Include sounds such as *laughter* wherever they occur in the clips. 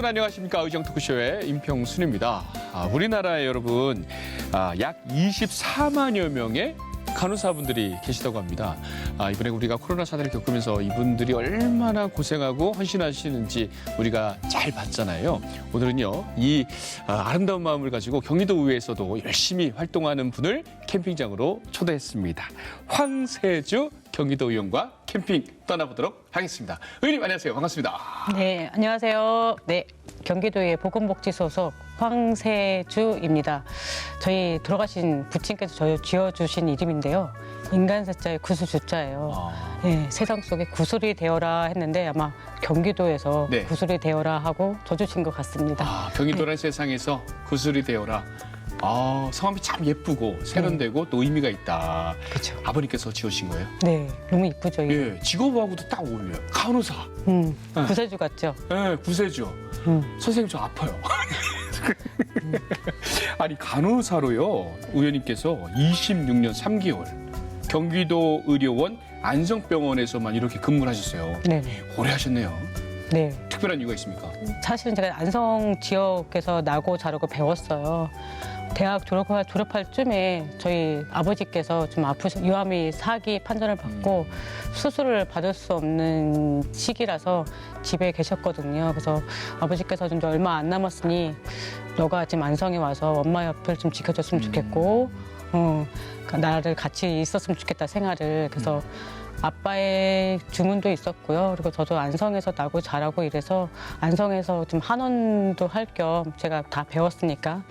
여러분 안녕하십니까 의정 토크쇼의 임평순입니다. 아, 우리나라에 여러분 아, 약 24만여 명의 간호사분들이 계시다고 합니다. 아, 이번에 우리가 코로나 사태를 겪으면서 이분들이 얼마나 고생하고 헌신하시는지 우리가 잘 봤잖아요. 오늘은요 이 아, 아름다운 마음을 가지고 경기도 의회에서도 열심히 활동하는 분을 캠핑장으로 초대했습니다. 황세주 경기도 의원과 캠핑 떠나보도록 하겠습니다. 의원님 안녕하세요. 반갑습니다. 네, 안녕하세요. 네, 경기도의 보건복지 소속 황세주입니다. 저희 돌아가신 부친께서 저 지어주신 이름인데요. 인간세자의 구수주자예요. 아, 네, 세상 속에 구슬이 되어라 했는데 아마 경기도에서 네. 구슬이 되어라 하고 줘주신 것 같습니다. 아, 경기도란 세상에서 구슬이 되어라. 아, 성함이 참 예쁘고 세련되고 또 의미가 있다. 그렇죠. 아버님께서 지으신 거예요? 네, 너무 이쁘죠. 예, 직업하고도 딱 어울려요. 간호사, 음, 네. 구세주 같죠. 예, 구세주. 음. 선생님 저 아파요. *laughs* 아니 간호사로요 의원님께서 26년 3개월 경기도 의료원 안성병원에서만 이렇게 근무를 하셨어요. 네, 네, 오래 하셨네요. 네. 특별한 이유가 있습니까? 사실은 제가 안성 지역에서 나고 자라고 배웠어요. 대학 졸업할, 졸업할 쯤에 저희 아버지께서 좀 아프셔 유암이 사기 판정을 받고 수술을 받을 수 없는 시기라서 집에 계셨거든요. 그래서 아버지께서 좀 얼마 안 남았으니 너가 지금 안성에 와서 엄마 옆을 좀 지켜줬으면 좋겠고 어, 그러니까 나를 같이 있었으면 좋겠다 생활을 그래서 아빠의 주문도 있었고요. 그리고 저도 안성에서 나고 자라고 이래서 안성에서 좀 한원도 할 겸 제가 다 배웠으니까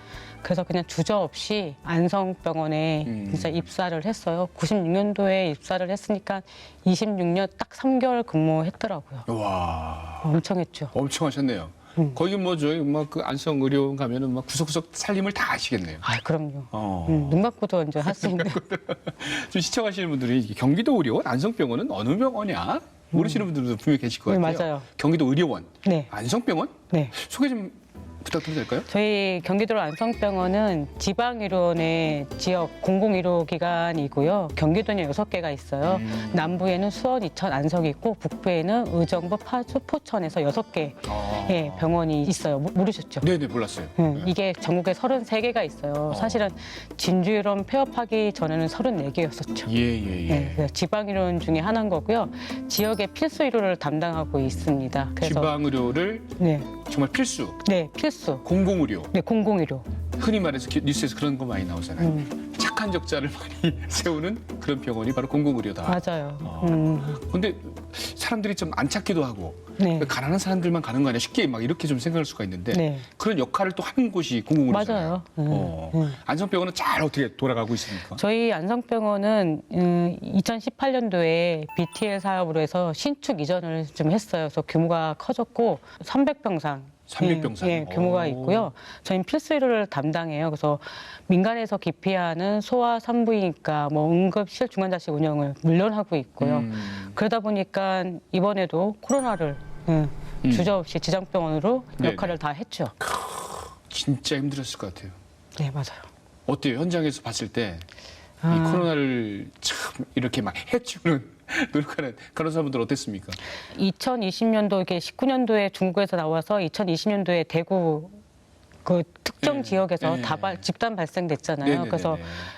그래서 그냥 주저없이 안성병원에 음. 진짜 입사를 했어요. 96년도에 입사를 했으니까 26년 딱 3개월 근무했더라고요. 와, 엄청 했죠. 엄청 하셨네요. 음. 거기 뭐 저기 막그 안성 의료원 가면은 막 구석구석 살림을 다 하시겠네요. 아, 그럼요. 어. 음, 눈 감고도 이제 할 수 있는. 좀 시청하시는 분들이 경기도 의료원 안성병원은 어느 병원이야? 모르시는 분들도 분명히 계실 것 네, 같아요. 맞아요. 경기도 의료원 네, 안성병원 네. 소개 좀 부탁드려도 될까요? 저희 경기도 안성병원은 지방의료원의 지역 공공의료기관이고요. 경기도에 여섯 개가 있어요. 음. 남부에는 수원, 이천, 안성이 있고 북부에는 의정부, 파주, 포천에서 여섯 개 아. 예, 병원이 있어요. 모- 모르셨죠? 네네 몰랐어요. 음, 이게 전국에 33개가 있어요. 사실은 진주의료원 폐업하기 전에는 34개였었죠. 예예 예. 네, 그래서 지방의료원 중에 하나인 거고요. 지역의 필수 의료를 담당하고 있습니다. 그래서 지방 의료를 네, 정말 필수 네 필수. 공공 의료 네, 공공의료. 흔히 말해서 기- 뉴스에서 그런 거 많이 나오잖아요. 음, 착한 적자를 많이 *laughs* 세우는 그런 병원이 바로 공공 의료다. 맞아요. 아. 음, 근데 사람들이 좀 안 찾기도 하고 네. 가난한 사람들만 가는 거 아니야 쉽게 막 이렇게 좀 생각할 수가 있는데 네. 그런 역할을 또 하는 곳이 공공 의료잖아요. 맞아요. 음, 어. 음. 안성병원은 잘 어떻게 돌아가고 있습니까? 저희 안성병원은 음, 2018년도에 BTL 사업으로 해서 신축 이전을 좀 했어요. 그래서 규모가 커졌고 300병상. 300병상. 예, 예, 규모가 오. 있고요. 저희는 필수 의료를 담당해요. 그래서 민간에서 기피하는 소아 산부인과, 뭐 응급실 중환자실 운영을 물론 하고 있고요. 음. 그러다 보니까 이번에도 코로나를 음, 음. 주저 없이 지정병원으로 네네. 역할을 다 했죠. 진짜 힘들었을 것 같아요. 네, 맞아요. 어때요? 현장에서 봤을 때 이 아. 코로나를 참 이렇게 막 해주는 *laughs* 노력하는 간호사분들 어땠습니까? 2020년도 이게 19년도에 중국에서 나와서 2020년도에 대구 그 특정 네. 지역에서 네. 다발 집단 발생됐잖아요. 네네네네. 그래서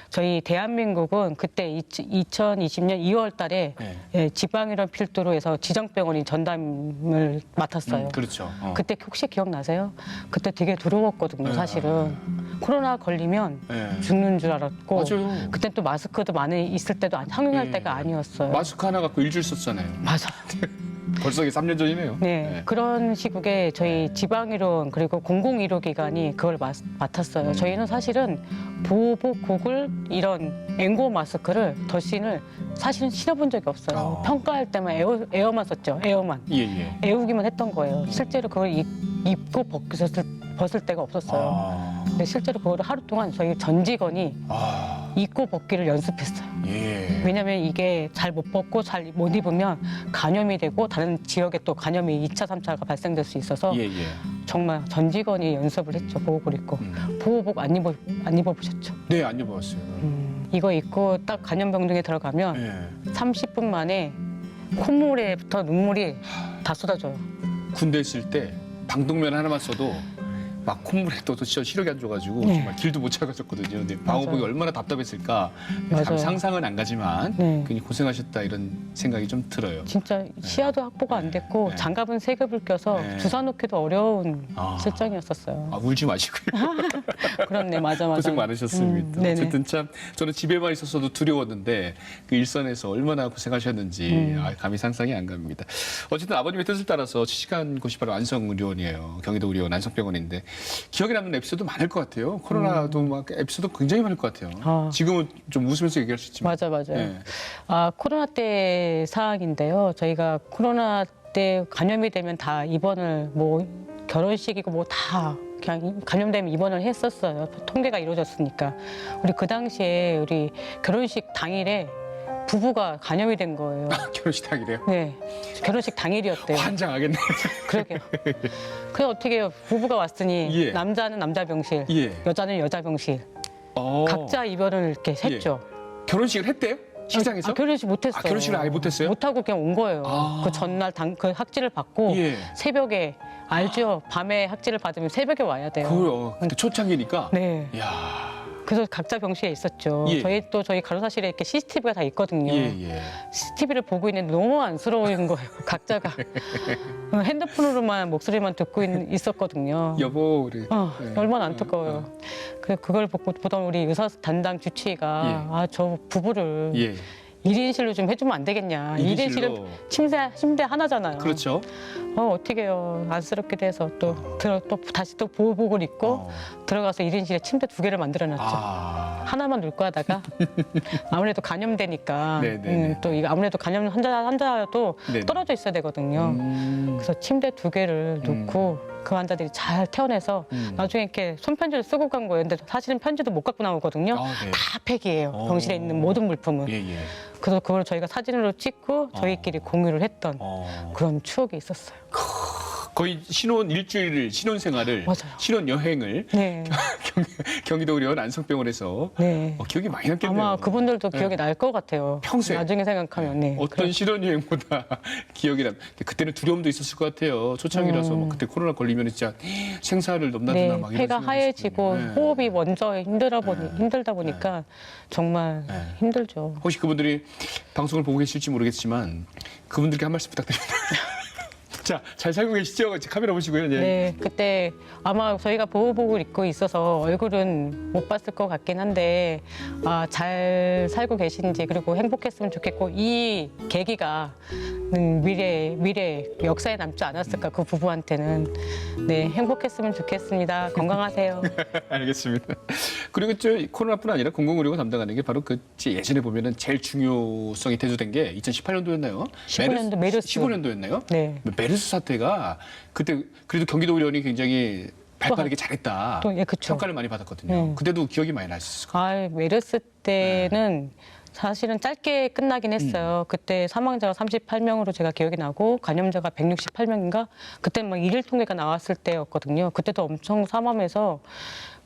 저희 대한민국은 그때 2020년 2월 달에 네. 예, 지방이론 필두로 해서 지정병원이 전담을 맡았어요. 음, 그렇죠. 어. 그때 혹시 기억나세요? 그때 되게 두려웠거든요, 네. 사실은. 코로나 걸리면 네. 죽는 줄 알았고. 맞아요. 그때 또 마스크도 많이 있을 때도 아니- 상용할 네. 때가 아니었어요. 마스크 하나 갖고 일주일 썼잖아요. 맞아요. *laughs* 벌써 이게 3년 전이네요. 네, 그런 시국에 저희 지방의료원 그리고 공공의료 기관이 그걸 맡, 맡았어요. 음. 저희는 사실은 보호복, 고글 이런 앵고 마스크를 덧신을 사실은 신어본 적이 없어요. 어. 평가할 때만 에어, 에어만 썼죠. 에어만. 예, 예. 애우기만 했던 거예요. 실제로 그걸 입, 입고 벗을, 벗을 때가 없었어요. 아, 근데 실제로 그거를 하루 동안 저희 전 직원이 아, 입고 벗기를 연습했어요. 예. 왜냐면 이게 잘 못 벗고 잘 못 입으면 감염이 되고 다른 지역에 또 감염이 2차, 3차가 발생될 수 있어서 예, 예. 정말 전 직원이 연습을 했죠. 보호복을 입고. 음. 보호복 안 입어 안 입어보셨죠? 네, 안 입어봤어요. 음, 이거 입고 딱 감염병동에 들어가면 예. 30분 만에 콧물에부터 눈물이 다 쏟아져요. 군대 있을 때 방독면 하나만 써도 막 콧물에 또 진짜 시력이 안 좋아가지고 네. 정말 길도 못 찾아갔었거든요. 근데 방호복이. 얼마나 답답했을까 맞아요. 감 상상은 안 가지만 네. 굉장히 고생하셨다 이런 생각이 좀 들어요. 진짜 시야도 확보가 안 됐고 네. 장갑은 세 겹을 껴서 네. 주사 놓기도 어려운 아. 실정이었었어요. 아, 울지 마시고요. *laughs* 그렇네, 맞아, 맞아. 고생 많으셨습니다. 음, 네네. 어쨌든 참 저는 집에만 있었어도 두려웠는데 그 일선에서 얼마나 고생하셨는지 음. 아, 감히 상상이 안 갑니다. 어쨌든 아버님의 뜻을 따라서 취직한 곳이 바로 안성의료원이에요. 경기도 의료원 안성병원인데 기억에 남는 에피소드 많을 것 같아요. 코로나도 막 에피소드 굉장히 많을 것 같아요. 음. 아. 지금은 좀 웃으면서 얘기할 수 있지만. 맞아, 맞아요. 네. 아, 코로나 때 사항인데요. 저희가 코로나 때 감염이 되면 다 입원을 뭐 결혼식이고 뭐 다 그냥 감염되면 입원을 했었어요. 통계가 이루어졌으니까. 우리 그 당시에 우리 결혼식 당일에 부부가 감염이 된 거예요. *laughs* 결혼식 당이래요. 네. 결혼식 당일이었대요. 환장하겠네. *laughs* 그러게요. 그래 어떻게 해요? 부부가 왔으니 예. 남자는 남자 병실, 예. 여자는 여자 병실. 어. 각자 입원을 이렇게 했죠. 결혼식을 했대요? 식장에서? 아, 결혼식 못했어요. 아, 결혼식을 아예 못했어요? 못하고 그냥 온 거예요. 아. 그 전날 당, 그 학지를 받고 예. 새벽에 알죠. 밤에 학지를 받으면 새벽에 와야 돼요. 그 어, 그때 초창기니까. 네. 이야. 그래서 각자 병실에 있었죠. 예. 저희 또 저희 간호사실에 이렇게 CCTV가 다 있거든요. 예, 예. CCTV를 보고 있는데 너무 안쓰러운 거예요. *laughs* 각자가 어, 핸드폰으로만 목소리만 듣고 있, 었거든요 여보, 그래. 어, 네. 얼마나 어, 안타까워요. 그 그걸 보고 보던 우리 의사 담당 주치의가 예. 아저 부부를 예. 일인실로 좀 해주면 안 되겠냐. 일 인실은 일인실로. 침대 침대 하나잖아요. 그렇죠. 어 어떻게 해요. 안쓰럽게 돼서 또 들어 또 다시 또 보호복을 입고 어. 들어가서 일인실에 침대 두 개를 만들어 놨죠. 아. 하나만 놓고 하다가 *laughs* 아무래도 감염되니까 네네네. 음, 또 이거 아무래도 감염 환자 환자도 네네. 떨어져 있어야 되거든요. 음. 그래서 침대 두 개를 놓고 그 환자들이 잘 태어내서 음. 나중에 이렇게 손편지를 쓰고 간 거예요. 근데 사실은 편지도 못 갖고 나오거든요. 아, 네. 다 폐기예요. 어. 병실에 있는 모든 물품은. 예, 예. 그래서 그걸 저희가 사진으로 찍고 저희끼리 공유를 했던 어. 그런 추억이 있었어요. 거의 신혼 일주일을 신혼 생활을 맞아요. 신혼 여행을 네, *laughs* 경 기도 의료원 안성병원에서 네. 어, 기억이 많이 남겠네요. 아마 그분들도 네. 기억이 날 것 같아요. 평생. 나중에 생각하면 네. 어떤 신혼 여행보다 *laughs* 기억이 남. 근데 그때는 두려움도 있었을 것 같아요. 초창기라서 막 그때 코로나 걸리면 진짜 생사를 넘나드나 네, 막 이런 폐가 생각이 하얘지고 있었거든요. 네. 호흡이 먼저 힘들어 보니 힘들다 보니까 정말 네. 힘들죠. 혹시 그분들이 방송을 보고 계실지 모르겠지만 그분들께 한 말씀 부탁드립니다. *laughs* 자, 잘 살고 계시죠? 이제 카메라 보시고요. 네. 네, 그때 아마 저희가 보호복을 입고 있어서 얼굴은 못 봤을 것 같긴 한데 아, 잘 살고 계신지 그리고 행복했으면 좋겠고 이 계기가 음, 미래 미래 역사에 남지 않았을까 그 부부한테는 네 행복했으면 좋겠습니다. 건강하세요. *laughs* 알겠습니다. 그리고 저 코로나뿐 아니라 공공의료가 담당하는 게 바로 그 예전에 보면은 제일 중요성이 대두된 게 2018년도였나요? 15년도 메르스. 15년도였나요? 네. 메르스 사태가 그때 그래도 경기도 의료원이 굉장히 발빠르게 잘했다. 또, 예, 그쵸. 평가를 많이 받았거든요. 네. 그때도 기억이 많이 나셨을 거예요. 아, 메르스 때는 사실은 짧게 끝나긴 했어요. 그때 사망자가 38명으로 제가 기억이 나고 감염자가 168명인가? 그때 막 일일 통계가 나왔을 때였거든요. 그때도 엄청 삼엄해서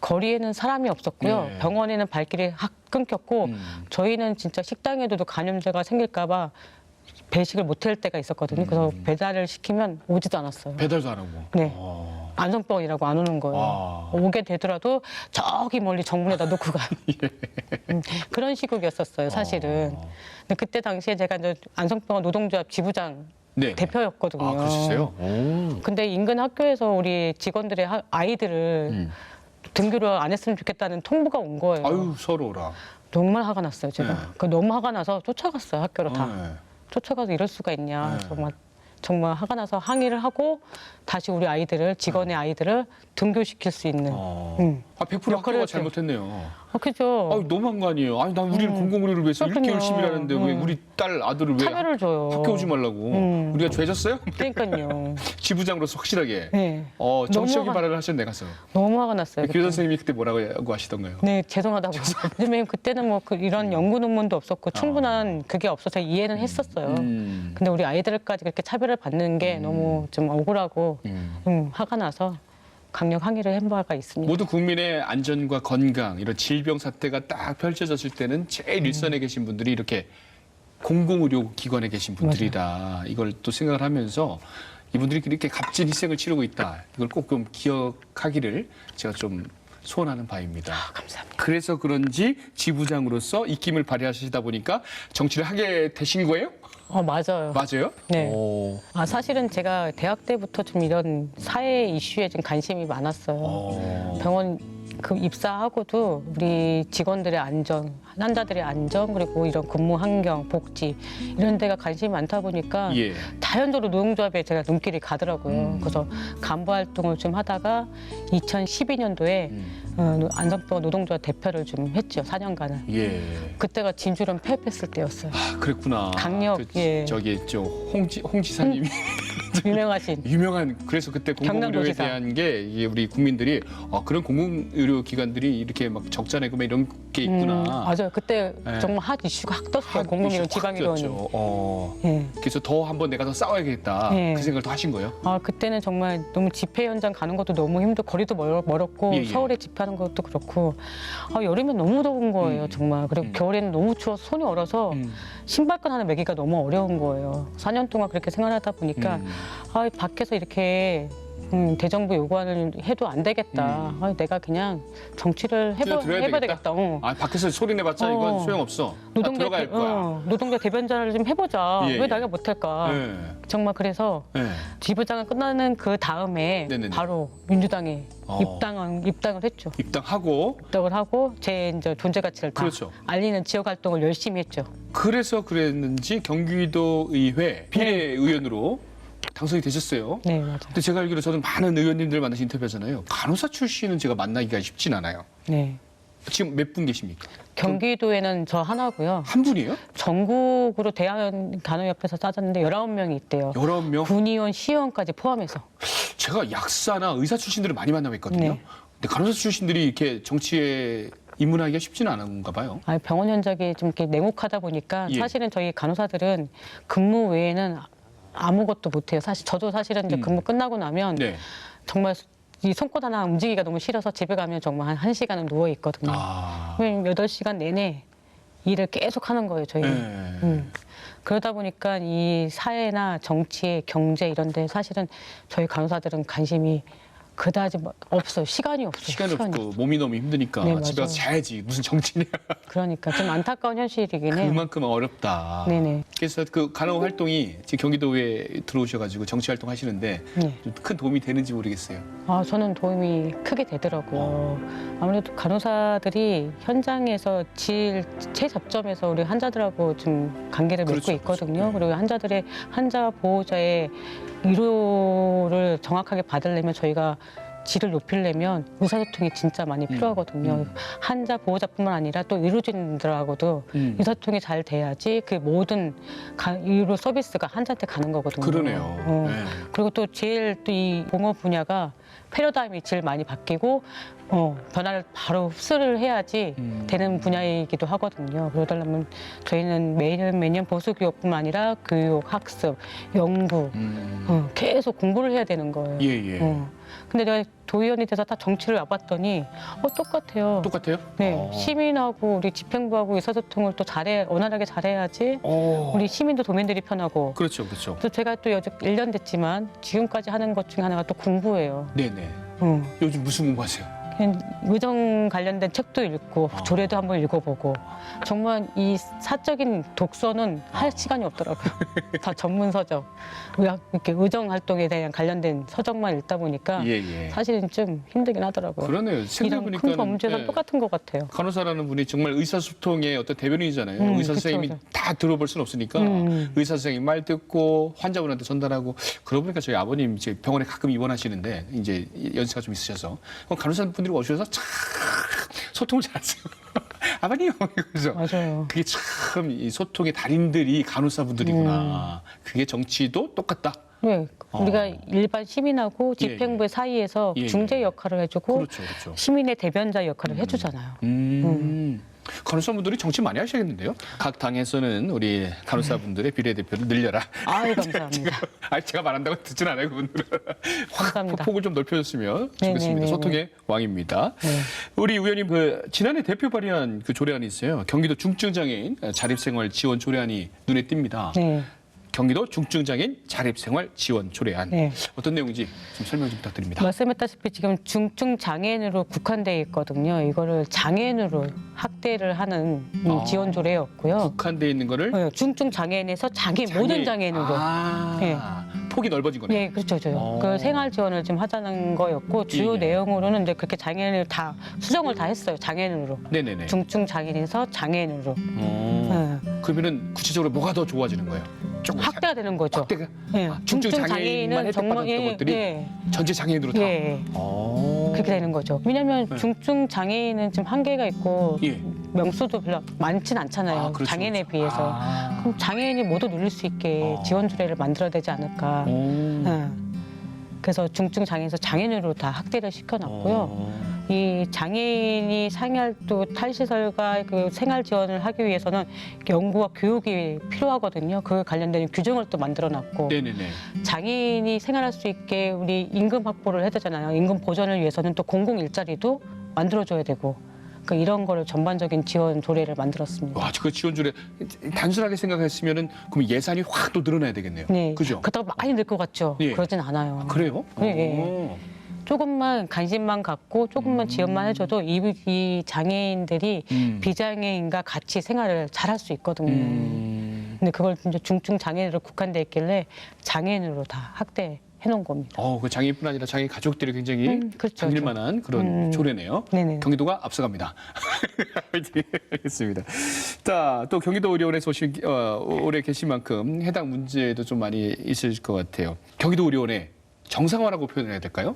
거리에는 사람이 없었고요. 네. 병원에는 발길이 확 끊겼고 음. 저희는 진짜 식당에도 감염자가 생길까 봐 배식을 못 할 때가 있었거든요. 그래서 배달을 시키면 오지도 않았어요. 배달도 안 하고. 네. 어. 안성병이라고 안 오는 거예요. 아. 오게 되더라도 저기 멀리 정문에다 놓고 가요. *laughs* 예. 음, 그런 시국이었었어요, 사실은. 어. 근데 그때 당시에 제가 이제 안성병원 노동조합 지부장 네. 대표였거든요. 아, 그러셨어요? 오. 근데 인근 학교에서 우리 직원들의 하- 아이들을 음. 등교를 안 했으면 좋겠다는 통보가 온 거예요. 아유, 서로라. 정말 화가 났어요, 제가. 네. 그 너무 화가 나서 쫓아갔어요, 학교로 다. 네. 쫓아가서 이럴 수가 있냐. 네. 정말 정말 화가 나서 항의를 하고 다시 우리 아이들을 직원의 아이들을 등교시킬 수 있는. 어. 음. 아, 100% 역할을 학교가 했죠. 잘못했네요. 어, 그죠. 아, 너무한 거 아니에요. 아니, 난 우리는 공공의료를 위해서 이렇게 음. 그렇군요. 열심히 하는데 왜 음. 우리 딸 아들을 왜 차별을 줘요. 학교 오지 말라고? 음. 우리가 죄졌어요? 그러니까요. *laughs* 지부장으로서 확실하게. 네. 어, 정치적인 너무 화- 발언을 하셨네 가서. 너무 화가 났어요. 그때. 선생님이 그때 뭐라고 하시던가요? 네, 죄송하다고. 선생님 *laughs* 그때는 뭐 그 이런 연구 논문도 없었고 충분한 그게 없어서 이해는 했었어요. 음. 근데 우리 아이들까지 그렇게 차별을 받는 게 너무 좀 억울하고 음. 음, 화가 나서 강력 항의를 한 바가 있습니다. 모두 국민의 안전과 건강 이런 질병 사태가 딱 펼쳐졌을 때는 제일 일선에 계신 분들이 이렇게 공공의료 기관에 계신 분들이다 이걸 또 생각을 하면서 이분들이 이렇게 값진 희생을 치르고 있다. 이걸 꼭 좀 기억하기를 제가 좀 소원하는 바입니다. 감사합니다. 그래서 그런지 지부장으로서 입김을 발휘하시다 보니까 정치를 하게 되신 거예요? 어, 맞아요. 맞아요? 네. 오. 아, 사실은 제가 대학 때부터 좀 이런 사회 이슈에 좀 관심이 많았어요. 어. 병원 그 입사하고도 우리 직원들의 안전, 환자들의 안전 그리고 이런 근무 환경, 복지 이런 데가 관심이 많다 보니까 예. 자연적으로 노동조합에 제가 눈길이 가더라고요. 음. 그래서 간부 활동을 좀 하다가 2012년도에 음. 어, 안전병원 노동조합 대표를 좀 했죠. 4년간을. 예. 그때가 진주령 폐업했을 때였어요. 아, 그랬구나. 강력, 그, 예. 저기 저 홍지 홍지사님이 *laughs* 유명하신 유명한 그래서 그때 공공의료에. 대한 게 우리 국민들이 아, 그런 공공의료 기관들이 이렇게 막 적자 내고 막 이런 게 있구나. 음, 맞아요. 그때 네. 정말 핫 이슈가 확 떴어요. 확 공공의료 확 지방의료원이. 뛰었죠. 어. 예. 그래서 더 한번 내가 더 싸워야겠다. 예. 그 생각을 또 하신 거예요? 아 그때는 정말 너무 집회 현장 가는 것도 너무 힘들고 거리도 멀, 멀었고 예, 예. 서울에 집회하는 것도 그렇고 아, 여름엔 너무 더운 거예요 음. 정말 그리고 음. 겨울에는 너무 추워서 손이 얼어서 음. 신발끈 하나 매기가 너무 어려운 거예요 4년 동안 그렇게 생활하다 보니까 음. 아 밖에서 이렇게 음, 대정부 요구안을 해도 안 되겠다 음. 아, 내가 그냥 정치를 해봐, 뛰어들어야 해봐야 되겠다? 되겠다 어. 아 밖에서 소리 내봤자 이건 어. 소용없어. 나 노동자, 들어갈 대, 거야. 어, 노동자 대변자를 좀 해보자 예, 왜 예. 내가 못할까 예. 정말 그래서 예. 지부장을 끝나는 그 다음에 네네네. 바로 민주당에 어. 입당을 입당을 했죠. 입당하고 입당을 하고 제 이제 존재 가치를 다 그렇죠. 알리는 지역 활동을 열심히 했죠. 그래서 그랬는지 경기도 의회 비례 의원으로 당선이 되셨어요. 네 맞아요. 근데 제가 알기로 저는 많은 의원님들 만나서 인터뷰하잖아요. 간호사 출신은 제가 만나기가 쉽진 않아요. 네 지금 몇 분 계십니까? 경기도에는 저 하나고요. 한 분이에요? 전국으로 대한 간호협회에서 짜졌는데 19명이 있대요. 19명? 군의원, 시의원까지 포함해서. 제가 약사나 의사 출신들을 많이 만나봤거든요. 네. 근데 간호사 출신들이 이렇게 정치에 입문하기가 쉽지는 않은가 봐요. 아, 병원 현장이 좀 이렇게 냉혹하다 보니까 예. 사실은 저희 간호사들은 근무 외에는 아무것도 못해요. 사실 저도 사실은 이제 음. 근무 끝나고 나면 네. 정말 이 손끝 하나 움직이기가 너무 싫어서 집에 가면 정말 한 1시간은 누워 있거든요. 아. 왜냐면 8시간 내내 일을 계속 하는 거예요, 저희는. 네. 음. 그러다 보니까 이 사회나 정치, 경제 이런 데 사실은 저희 간호사들은 관심이 그다지 뭐 없어요. 시간이 없어요. 시간이 없고 몸이 너무 힘드니까 네, 집에 가서 맞아요. 자야지 무슨 정치냐. *laughs* 그러니까 좀 안타까운 현실이긴 해요. 그만큼 어렵다. 네네. 그래서 그 간호 활동이 지금 경기도에 들어오셔가지고 정치 활동 하시는데 네. 좀큰 도움이 되는지 모르겠어요. 아, 저는 도움이 크게 되더라고요. 아무래도 간호사들이 현장에서 질 최접점에서 우리 환자들하고 좀 관계를 맺고 그렇죠, 있거든요. 그렇죠. 그리고 환자들의 환자 보호자의 위로를 정확하게 받으려면 저희가 질을 높이려면 의사소통이 진짜 많이 필요하거든요. 음. 환자 보호자뿐만 아니라 또 의료진들하고도 음. 의사소통이 잘 돼야지 그 모든 가- 의료 서비스가 환자한테 가는 거거든요. 그러네요. 어. 네. 그리고 또 제일 또 이 공업 분야가 패러다임이 제일 많이 바뀌고 어, 변화를 바로 흡수를 해야지 음. 되는 분야이기도 하거든요. 그러려면 저희는 매년 매년 보수 교육뿐만 아니라 교육, 학습, 연구 음. 어, 계속 공부를 해야 되는 거예요. 예, 예. 어. 근데 내가 도의원이 돼서 다 정치를 와봤더니 어, 똑같아요. 똑같아요? 네, 어. 시민하고 우리 집행부하고 의사소통을 또 잘해 원활하게 잘해야지 어. 우리 시민도 도민들이 편하고 그렇죠, 그렇죠. 또 제가 또 여직 1년 됐지만 지금까지 하는 것 중에 하나가 또 공부예요. 네네. 어. 요즘 무슨 공부하세요? 그냥 의정 관련된 책도 읽고 아. 조례도 한번 읽어보고 정말 이 사적인 독서는 할 시간이 없더라고요. 다 전문 서적, 의학 이렇게 의정 활동에 대한 관련된 서적만 읽다 보니까 예, 예. 사실은 좀 힘들긴 하더라고요. 그러네요. 이런 생각해보니까 큰 범죄랑 똑같은 것 같아요. 간호사라는 분이 정말 의사소통의 어떤 대변인이잖아요. 음, 의사 그쵸, 선생님이 그쵸. 다 들어볼 수는 없으니까 음. 의사 선생님 말 듣고 환자분한테 전달하고 그러고 보니까 저희 아버님 이제 병원에 가끔 입원하시는데 이제 연세가 좀 있으셔서 그럼 간호사분 들이 오셔서 참 소통을 잘하세요. *laughs* 아버님 그래서 맞아요. 그게 참 이 소통의 달인들이 간호사분들이구나. 그게 정치도 똑같다. 네, 어. 우리가 일반 시민하고 예, 집행부의 사이에서 예, 예. 중재 역할을 해주고 그렇죠, 그렇죠. 시민의 대변자 역할을 해주잖아요. 음. 간호사분들이 정치 많이 하셔야겠는데요. 각 당에서는 우리 간호사분들의 비례대표를 늘려라. 아유 *laughs* 감사합니다. 아, 제가 말한다고 듣진 않아요, 그분들은. 감사합니다. 폭을 좀 넓혀줬으면 네네네네. 좋겠습니다. 소통의 왕입니다. 네. 우리 의원님 그 지난해 대표 발의한 그 조례안이 있어요. 경기도 중증장애인 자립생활 지원 조례안이 눈에 띕니다. 네. 경기도 중증장애인 자립생활 지원 조례안 네. 어떤 내용인지 좀 설명 좀 부탁드립니다. 말씀했다시피 지금 중증 장애인으로 국한돼 있거든요. 이거를 장애인으로 학대를 하는 음, 아. 지원 조례였고요. 국한돼 있는 거를 어, 중증 장애인에서 장애, 모든 장애인으로. 아, 예. 폭이 넓어진 거네요. 예, 그렇죠, 그렇죠. 어. 그 생활 지원을 좀 하자는 거였고 주요 예, 예. 내용으로는 이제 그렇게 장애인을 다 수정을 다 했어요. 장애인으로. 네네네. 중증 장애인에서 장애인으로. 어. 예. 그러면은 구체적으로 뭐가 더 좋아지는 거예요? 조금 확대가 되는 거죠. 확대가 예. 아, 중증 장애인만 혜택받았던 예, 것들이 예, 전체 장애인으로 다. 예. 어. 그렇게 되는 거죠. 왜냐하면 네. 중증 장애인은 좀 한계가 있고 예. 명수도 별로 많진 않잖아요. 아, 그렇죠, 장애인에 그렇죠. 비해서. 아. 그럼 장애인이 모두 누릴 수 있게 어. 지원 조례를 만들어야 되지 않을까. 오. 예. 그래서 중증 장애에서 장애인으로 다 학대를 시켜놨고요. 어. 이 장애인이 상할도 탈시설과 그 생활 지원을 하기 위해서는 연구와 교육이 필요하거든요. 그 관련된 규정을 또 만들어놨고 네네네. 장애인이 생활할 수 있게 우리 임금 확보를 해야 되잖아요. 임금 보전을 위해서는 또 공공 일자리도 만들어줘야 되고 그러니까 이런 거를 전반적인 지원 조례를 만들었습니다. 와, 그 지원줄에 단순하게 생각했으면은 그럼 예산이 확 또 늘어나야 되겠네요. 네, 그죠? 그렇다고 많이 늘 것 같죠. 예. 그러진 않아요. 아, 그래요? 네, 네. 어. 조금만 관심만 갖고 조금만 음. 지원만 해줘도 이, 이 장애인들이 음. 비장애인과 같이 생활을 잘 할 수 있거든요. 음. 근데 그걸 이제 중증 장애인으로 국한돼 있길래 장애인으로 다 학대 해 놓은 겁니다. 어, 그 장애인뿐 아니라 장애 가족들이 굉장히 음, 그렇죠, 그렇죠. 만한 그런 음. 조례네요. 네네. 경기도가 앞서갑니다. *laughs* 알겠습니다. 자, 또 경기도 의료원에 소식 어, 오래 계신 만큼 해당 문제도 좀 많이 있을 것 같아요. 경기도 의료원에 정상화라고 표현해야 될까요?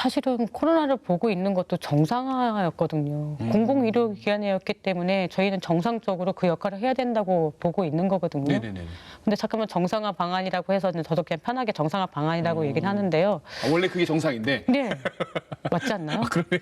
사실은 코로나를 보고 있는 것도 정상화였거든요. 음. 공공의료기관이었기 때문에 저희는 정상적으로 그 역할을 해야 된다고 보고 있는 거거든요. 네네네. 근데 잠깐만 정상화 방안이라고 해서는 저도 그냥 편하게 정상화 방안이라고 음. 얘기는 하는데요. 아, 원래 그게 정상인데. 네. 맞지 않나요? 그러네요.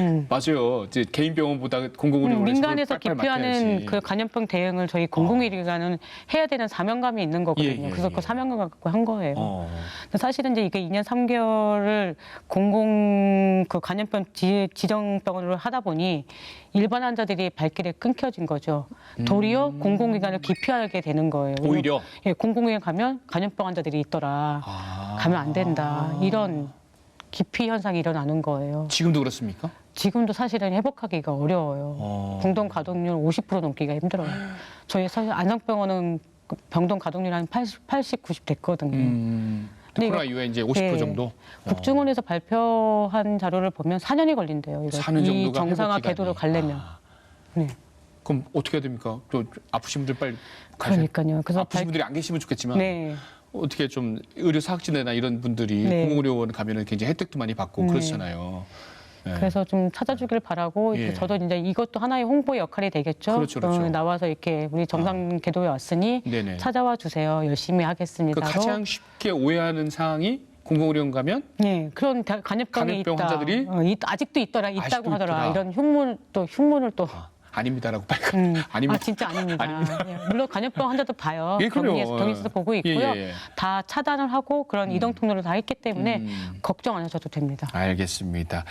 음. 맞아요. 이제 개인 병원보다 공공의료원에서 음, 민간에서 기피하는. 그 간염병 대응을 저희 공공의료기관은 해야 되는 사명감이 있는 거거든요. 예, 예, 그래서 예. 그 사명감 갖고 한 거예요. 어. 사실은 이제 이게 2년 3개월을 공공 그 간염병 지, 지정병원으로 하다 보니 일반 환자들이 발길이 끊겨진 거죠. 도리어 공공기관을 기피하게 되는 거예요. 음. 오히려 예, 공공기관 가면 간염병 환자들이 있더라. 아. 가면 안 된다. 이런 기피 현상이 일어나는 거예요. 지금도 그렇습니까? 지금도 사실은 회복하기가 어려워요. 어. 병동 가동률 50% 넘기가 힘들어요. 저희 사실 안성병원은 그 병동 가동률 한 80, 80 90 됐거든요. 음. 근데 코로나 이후에 이제 50% 네. 정도. 국중원에서 발표한 자료를 보면 4년이 걸린대요. 이거. 4년 이 정도가 정상화 회복 기간이. 궤도로 가려면. 아. 네. 그럼 어떻게 해야 됩니까? 또 아프신 분들 빨리 가셔야 그러니까요. 그래서 아프신 발... 분들이 안 계시면 좋겠지만 네. 어떻게 좀 의료 사학진회나 이런 분들이 네. 공공의료원 가면은 굉장히 혜택도 많이 받고 네. 그렇잖아요. 네. 그래서 좀 찾아주길 바라고 이렇게 예. 저도 이제 이것도 하나의 홍보 역할이 되겠죠. 그렇죠, 그렇죠. 어, 나와서 이렇게 우리 정상 궤도에 왔으니 네네. 찾아와 주세요. 열심히 그 하겠습니다. 가장 쉽게 오해하는 사항이 공공의료원 가면 네, 그런 다- 간염병이 간염병 있다. 환자들이 어, 있- 아직도 있더라, 있다고 아직도 하더라. 있더라. 이런 흉문 또 흉문을 또. 아, 아닙니다라고 가- 음, *laughs* 아닙니다. 아 진짜 아닙니다. 예, 물론 간염병 환자도 봐요. 예, 그럼요. 병리에서 병리에서도 보고 예, 있고요. 예, 예. 다 차단을 하고 그런 이동 통로를 다 했기 때문에 음. 걱정 안 하셔도 됩니다. 알겠습니다.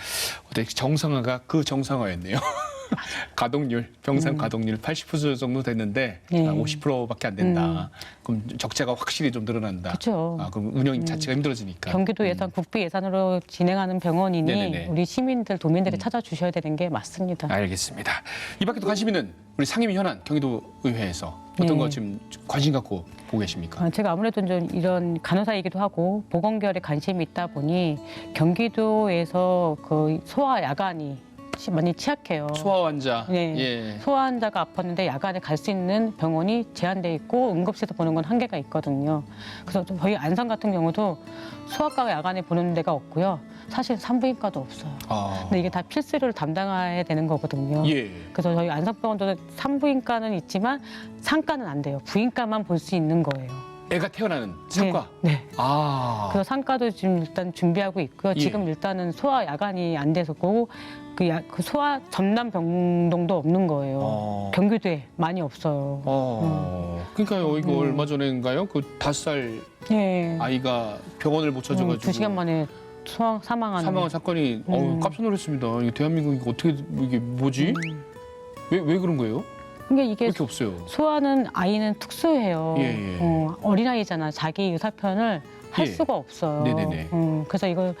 정상화가 그 정상화였네요. *laughs* *laughs* 가동률, 병상 가동률 80% 정도 됐는데 음. 네. 음. 아, 50%밖에 안 된다. 그럼 적자가 확실히 좀 늘어난다. 그렇죠. 아, 그럼 운영 자체가 힘들어지니까. 경기도 예산, 국비 예산으로 진행하는 병원이니 음. 네네네. 음. 우리 시민들, 도민들이 찾아주셔야 되는 게 맞습니다. 알겠습니다. 이 밖에도 관심 있는 우리 상임위 현안 경기도 의회에서 어떤 네. 거 지금 관심 갖고 보고 계십니까? 아, 제가 아무래도 좀 이런 간호사이기도 하고 보건계열에 관심이 있다 보니 경기도에서 그 소아 야간이 치- 많이 취약해요. 소아 환자. 네. 예. 소아 환자가 아팠는데 야간에 갈 수 있는 병원이 제한돼 있고 응급실에서 보는 건 한계가 있거든요. 그래서 좀 저희 안산 같은 경우도 소아과가 야간에 보는 데가 없고요. 사실 산부인과도 없어요. 아. 근데 이게 다 필수를 담당해야 되는 거거든요. 예. 그래서 저희 안산병원도 산부인과는 있지만 상과는 안 돼요. 부인과만 볼 수 있는 거예요. 애가 태어나는 상과. 네. 네. 아. 그래서 상과도 지금 일단 준비하고 있고요. 예. 지금 일단은 소아 야간이 안 돼서 고 그, 야, 그 소아 전남 병동도 없는 거예요. 어. 경기도에 많이 없어요. 어. 그러니까요. 이거 음. 얼마 전인가요? 그 다섯 살 예. 아이가 병원을 못 찾아가지고 음, 두 시간 만에 소아, 사망하는. 사망한 사건이 음. 어우, 깜짝 놀랐습니다. 이게 대한민국 이거 어떻게 이게 뭐지? 음. 왜왜 그런 거예요? 그러니까 왜 이게 이렇게 없어요? 소아는 아이는 특수해요. 예, 예. 어, 어린아이잖아. 자기 의사 표현을 할 예. 수가 없어요. 네네네. 음, 그래서 이거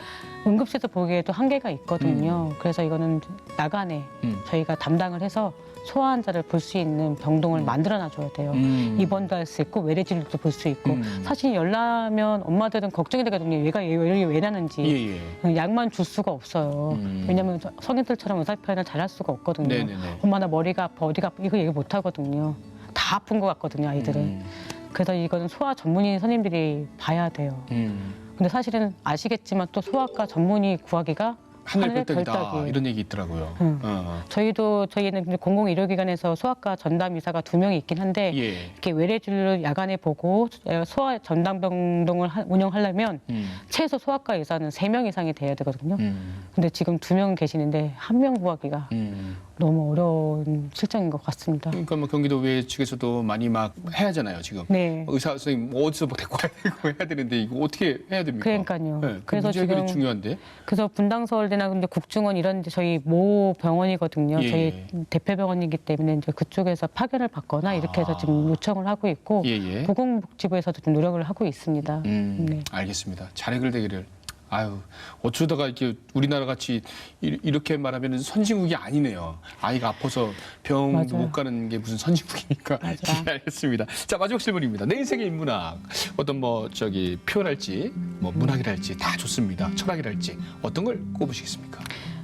응급실에서 보기에도 한계가 있거든요. 그래서 이거는 나간에 음. 저희가 담당을 해서 소아 환자를 볼 수 있는 병동을 음. 만들어 놔줘야 돼요. 음. 입원도 할 수 있고 외래 진료도 볼 수 있고 음. 사실 열나면 엄마들은 걱정이 되거든요. 얘가 왜, 왜, 왜 나는지 예, 예. 약만 줄 수가 없어요. 음. 왜냐하면 성인들처럼 의사 표현을 잘 할 수가 없거든요. 네네네. 엄마 나 머리가 아파 어디가 아파 이거 얘기 못 하거든요. 다 아픈 것 같거든요 아이들은. 음. 그래서 이거는 소아 전문의 선생님들이 봐야 돼요. 음. 근데 사실은 아시겠지만 또 소아과 전문의 구하기가 하늘 별따기다 별따기. 이런 얘기 있더라고요. 응. 어. 저희도 저희는 이제 공공 의료기관에서 소아과 전담 의사가 두 명이 있긴 한데 예. 이렇게 외래진료 야간에 보고 소아 전담 병동을 하- 운영하려면 음. 최소 소아과 의사는 세 명 이상이 돼야 되거든요. 음. 근데 지금 두 명 계시는데 한 명 구하기가 음. 너무 어려운 실정인 것 같습니다. 그러니까 뭐 경기도 외 측에서도 많이 막 해야 하잖아요 지금. 네. 의사 선생님 뭐 어디서 뭐 데리고 와야 되고 해야 되는데 이거 어떻게 해야 됩니까? 그러니까요. 네, 그 그래서 문제 해결이 지금 중요한데. 그래서 분당 서울대 나 근데 국중원 이런 데 저희 모 병원이거든요. 예, 저희 예. 대표 병원이기 때문에 이제 그쪽에서 파견을 받거나 이렇게 해서 아. 지금 요청을 하고 있고 예 예. 보건복지부에서도 좀 노력을 하고 있습니다. 음, 네. 알겠습니다. 잘 해결되기를. 아유, 어쩌다가 이렇게 우리나라 같이 이- 이렇게 말하면 선진국이 아니네요. 아이가 아파서 병도 맞아요. 못 가는 게 무슨 선진국입니까? 맞아요. *laughs* 예, 알겠습니다. 자, 마지막 질문입니다. 내 인생의 인문학. 어떤 뭐 저기 표현할지, 뭐 문학이랄지 다 좋습니다. 철학이랄지 어떤 걸 꼽으시겠습니까?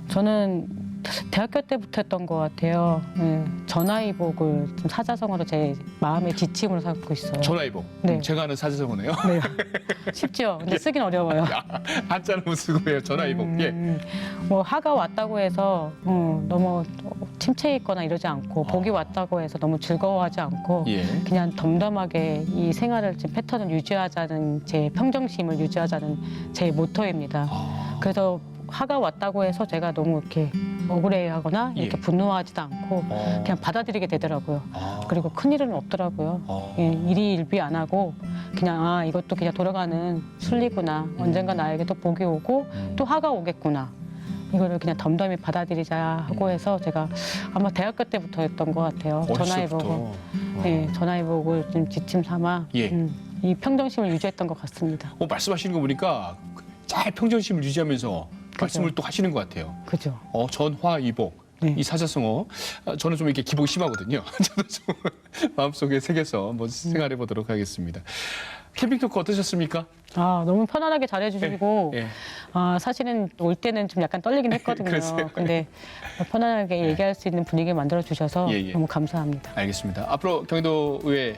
저는 대학교 때부터 했던 것 같아요. 네. 전화위복을 좀 사자성어로 제 마음의 지침으로 삼고 있어요. 전화위복. 네. 음, 제가 아는 사자성어네요. 네. 쉽죠. 근데 쓰긴 어려워요. 한자는 못 쓰고 해요. 전화위복. 예. 음, 뭐 하가 왔다고 해서 음, 너무 침체해 있거나 이러지 않고 복이 왔다고 해서 너무 즐거워하지 않고 예. 그냥 덤덤하게 이 생활을 지금 패턴을 유지하자는 제 평정심을 유지하자는 제 모토입니다. 아, 그래서 하가 왔다고 해서 제가 너무 이렇게 억울해하거나 이렇게 예. 분노하지도 않고 어. 그냥 받아들이게 되더라고요. 아. 그리고 큰 일은 없더라고요. 어. 예, 일이 일비 안 하고 그냥 아 이것도 그냥 돌아가는 순리구나. 언젠가 나에게 또 복이 오고 음. 또 하가 오겠구나. 이거를 그냥 덤덤히 받아들이자 하고 음. 해서 제가 아마 대학교 때부터 했던 것 같아요. 전화해보고, 어려서부터. 네, 전화해보고 좀 지침 삼아 예. 음, 이 평정심을 유지했던 것 같습니다. 어, 말씀하시는 거 보니까 잘 평정심을 유지하면서 말씀을 또 하시는 것 같아요. 그죠? 어, 전화 이복. 네. 이 사자성어 아, 저는 좀 이렇게 기복이 심하거든요. *laughs* 저도 좀 마음속에 새겨서 한번 생활해 보도록 하겠습니다. 캠핑 토크 어떠셨습니까? 아 너무 편안하게 잘해주시고 예. 아 사실은 올 때는 좀 약간 떨리긴 했거든요. *laughs* 그러세요? 근데 편안하게 얘기할 수 있는 분위기 만들어 주셔서 예, 예. 너무 감사합니다. 알겠습니다. 앞으로 경기도 의회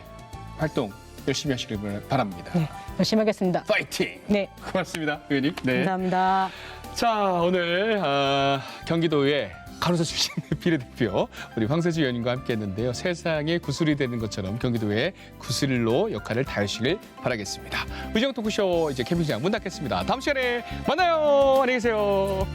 활동 열심히 하시길 바랍니다. 네, 열심히 하겠습니다. 파이팅! 네, 고맙습니다, 의원님. 네. 감사합니다. 자, 오늘 아, 경기도의 간호사 출신 *laughs* 비례대표 우리 황세주 의원님과 함께했는데요. 세상에 구슬이 되는 것처럼 경기도의 구슬로 역할을 다하시길 바라겠습니다. 의정 토크쇼 이제 캠핑장 문 닫겠습니다. 다음 시간에 만나요. 안녕히 계세요.